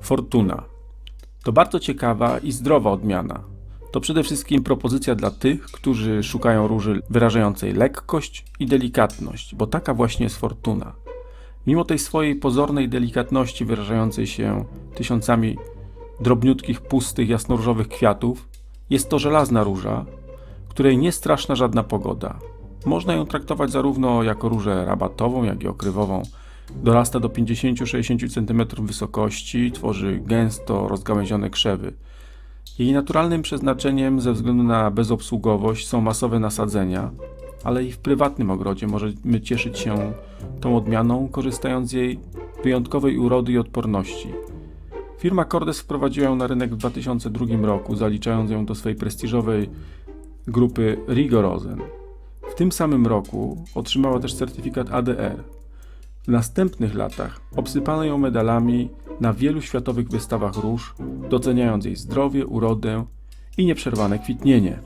Fortuna. To bardzo ciekawa i zdrowa odmiana. To przede wszystkim propozycja dla tych, którzy szukają róży wyrażającej lekkość i delikatność, bo taka właśnie jest Fortuna. Mimo tej swojej pozornej delikatności wyrażającej się tysiącami drobniutkich, pustych, jasnoróżowych kwiatów, jest to żelazna róża, której nie straszna żadna pogoda. Można ją traktować zarówno jako różę rabatową, jak i okrywową. Dorasta do 50-60 cm wysokości, tworzy gęsto rozgałęzione krzewy. Jej naturalnym przeznaczeniem ze względu na bezobsługowość są masowe nasadzenia, ale i w prywatnym ogrodzie możemy cieszyć się tą odmianą, korzystając z jej wyjątkowej urody i odporności. Firma Cordes wprowadziła ją na rynek w 2002 roku, zaliczając ją do swojej prestiżowej grupy Rigorosen. W tym samym roku otrzymała też certyfikat ADR. W następnych latach obsypano ją medalami na wielu światowych wystawach róż, doceniając jej zdrowie, urodę i nieprzerwane kwitnienie.